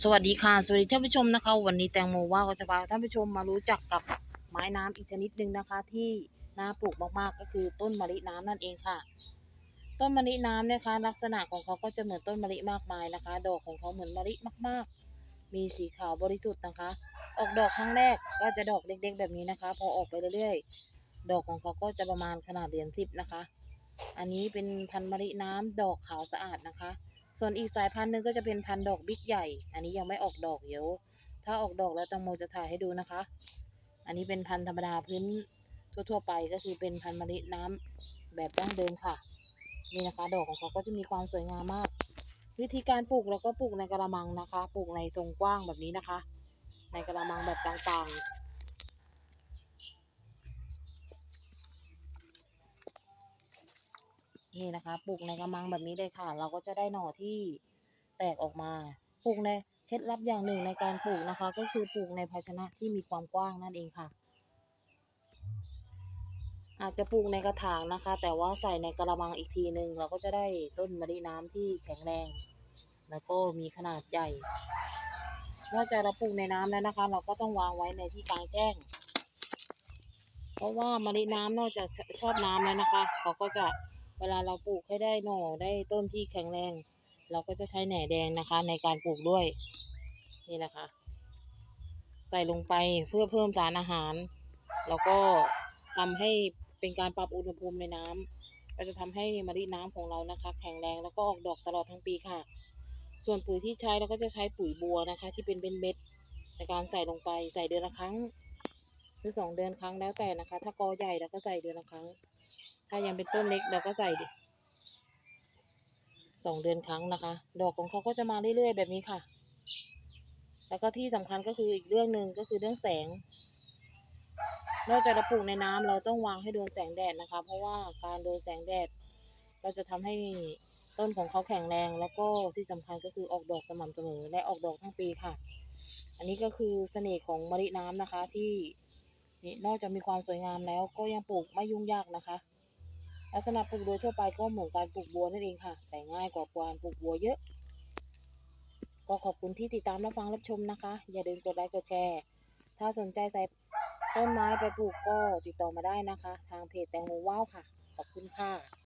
สวัสดีค่ะสวัสดีท่านผู้ชมนะคะ วันนี้แตงโมว่าก็จะพาท่านผู้ชมมารู้จักกับไม้น้ำอีกชนิดหนึ่งนะคะ ที่น่าปลูกมากๆก็คือต้นมะลิน้ำนั่นเองค่ะ ต้นมะลิน้ำนี่ยค่ะลักษณะของเขาก็จะเหมือนต้นมะลิมากมายนะคะ ดอกของเขาเหมือนมะลิมากๆ มีสีขาวบริสุทธิ์นะคะ ออกดอกครั้งแรกก็จะดอกเล็กๆ แบบนี้นะคะ พอออกไปเรื่อยๆ ดอกของเขาก็จะประมาณขนาดเหรียญสิบนะคะ อันนี้เป็นพันธุ์มะลิน้ำดอกขาวสะอาดนะคะ ส่วนอีกสายพันธุ์หนึ่งก็จะเป็นพันธุ์ดอกบิ๊กใหญ่ อันนี้ยังไม่ออกดอกเดี๋ยว ถ้าออกดอกแล้วตังโมจะถ่ายให้ดูนะคะ อันนี้เป็นพันธุ์ธรรมดาพื้นทั่ว ๆ ไปก็คือเป็นพันธุ์มะลิน้ำแบบดั้งเดิมค่ะ นี่นะคะ ดอกของเขาก็จะมีความสวยงามมาก วิธีการปลูกเราก็ปลูกในกระมังนะคะ ปลูกในทรงกว้างแบบนี้นะคะ ในกระมังแบบต่างๆ นี่นะคะปลูกในกระมังแบบนี้เลยค่ะ เราก็จะได้หน่อที่แตกออกมาปลูกในเคล็ดลับอย่างหนึ่งในการปลูกนะคะ ก็คือปลูกในภาชนะที่มีความกว้างนั่นเองค่ะ อาจจะปลูกในกระถางนะคะ แต่ว่าใส่ในกระมังอีกทีหนึ่งเราก็จะได้ต้นมะลิน้ำที่แข็งแรง แล้วก็มีขนาดใหญ่นอกจากเราปลูกในน้ำแล้วนะคะ เราก็ต้องวางไว้ในที่กลางแจ้ง เพราะว่ามะลิน้ำนอกจากชอบน้ำแล้วนะคะ เขาก็จะ เวลาเราปลูกให้ได้หน่อได้ต้นที่แข็งแรง เราก็จะใช้แหน่แดงนะคะ ในการปลูกด้วยนี่นะคะ ใส่ลงไปเพื่อเพิ่มสารอาหาร แล้วก็ทำให้เป็นการปรับอุณหภูมิในน้ำก็จะทำให้มะลิน้ำของเรานะคะ แข็งแรงแล้วก็ออกดอกตลอดทั้งปีค่ะ ส่วนปุ๋ยที่ใช้เราก็จะใช้ปุ๋ยบัวนะคะ ที่เป็นเม็ดในการใส่ลงไปใส่เดือนละครั้งหรือสองเดือนครั้งแล้วแต่นะคะ ถ้ากอใหญ่เราก็ใส่เดือนละครั้ง ถ้ายังเป็นต้นเล็กเราก็ใส่ดิสองเดือนครั้งนะคะ ดอกของเขาก็จะมาเรื่อยๆแบบนี้ค่ะ แล้วก็ที่สำคัญก็คืออีกเรื่องหนึ่งก็คือเรื่องแสง นอกจากเราปลูกในน้ำเราต้องวางให้โดนแสงแดดนะคะ เพราะว่าการโดนแสงแดดก็จะทำให้ต้นของเขาแข็งแรง แล้วก็ที่สำคัญก็คือออกดอกสม่ำเสมอและออกดอกทั้งปีค่ะ อันนี้ก็คือเสน่ห์ของมะลิน้ำนะคะที่นี่นอกจากมีความสวยงามแล้วก็ยังปลูกไม่ยุ่งยากนะคะ ลักษณะปลูกโดยทั่วไปก็เหมือนการปลูกบัวนั่นเองค่ะ แต่ง่ายกว่าการปลูกบัวเยอะ ก็ขอบคุณที่ติดตามรับฟังรับชมนะคะ อย่าลืมกดไลค์กดแชร์ ถ้าสนใจใส่ต้นไม้ไปปลูกก็ติดต่อมาได้นะคะ ทางเพจแตงโมว้าวค่ะ ขอบคุณค่ะ